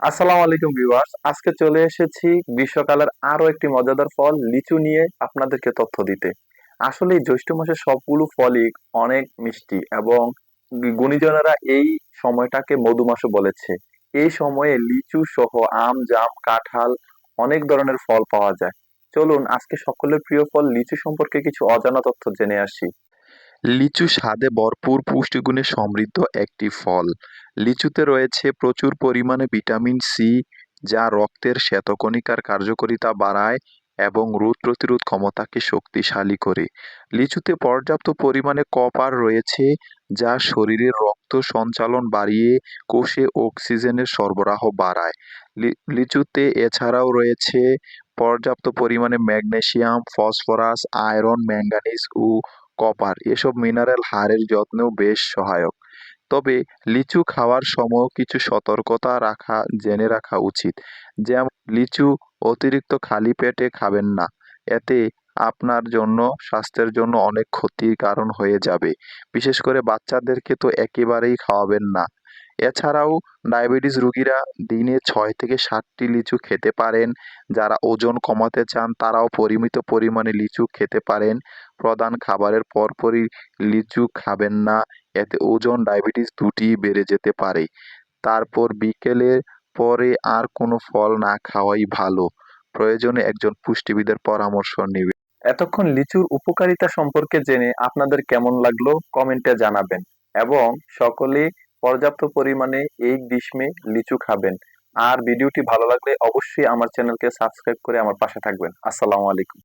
আসসালামু আলাইকুম ভিউয়ার্স। আজকে চলে এসেছি গ্রীষ্মকালের আরও একটি মজাদার ফল, লিচু নিয়ে আপনাদেরকে তথ্য দিতে। আসলে জ্যৈষ্ঠ মাসের সবগুলো ফলই অনেক মিষ্টি এবং গুণীজনেরা এই সময়টাকে মধু মাসও বলেছে। এই সময়ে লিচু সহ আম, জাম, কাঁঠাল অনেক ধরনের ফল পাওয়া যায়। চলুন, আজকে সকলের প্রিয় ফল লিচু সম্পর্কে কিছু অজানা তথ্য জেনে আসি। লিচু স্বাদে ভরপুর পুষ্টিগুণে সমৃদ্ধ একটি ফল। লিচুতে রয়েছে প্রচুর পরিমাণে ভিটামিন সি যা রক্তের শ্বেতকণিকার কার্যকারিতা বাড়ায় এবং রোগ প্রতিরোধ ক্ষমতাকে শক্তিশালী করে। লিচুতে পর্যাপ্ত পরিমাণে কপার রয়েছে, যা শরীরের রক্ত সঞ্চালন বাড়িয়ে কোষে অক্সিজেনের সরবরাহ বাড়ায়। লিচুতে এছাড়াও রয়েছে পর্যাপ্ত পরিমাণে ম্যাগনেসিয়াম, ফসফরাস, আয়রন ম্যাঙ্গানিজ ও কপার, এসব মিনারেল হাড়ের যত্নেও বেশ সহায়ক। তবে লিচু খাওয়ার সময় কিছু সতর্কতা রাখা, জেনে রাখা উচিত। যেমন, লিচু অতিরিক্ত খালি পেটে খাবেন না। এতে আপনার জন্য, স্বাস্থ্যের জন্য অনেক ক্ষতির কারণ হয়ে যাবে। বিশেষ করে বাচ্চাদেরকে তো একেবারেই খাওয়াবেন না। এছাড়াও ডায়াবেটিস রুগীরা দিনে ছয় থেকে সাতটি লিচু খেতে পারেন। যারা ওজন কমাতে চান, তারাও পরিমিত পরিমাণে লিচু খেতে পারেন। প্রধান খাবারের পরপরই লিচু খাবেন না, এতে ওজন ডায়াবেটিস দুটিই বেড়ে যেতে পারে। তারপর বিকেলের পরে আর কোনো ফল না খাওয়াই ভালো। প্রয়োজনে একজন পুষ্টিবিদের পরামর্শ নেবে এতক্ষণ লিচুর উপকারিতা সম্পর্কে জেনে আপনাদের কেমন লাগল কমেন্টে জানাবেন। এবং সকলে পর্যাপ্ত পরিমাণে এই গ্রীষ্মে লিচু খাবেন। আর ভিডিওটি ভালো লাগলে অবশ্যই আমার চ্যানেলকে সাবস্ক্রাইব করে আমার পাশে থাকবেন। আসসালামু আলাইকুম।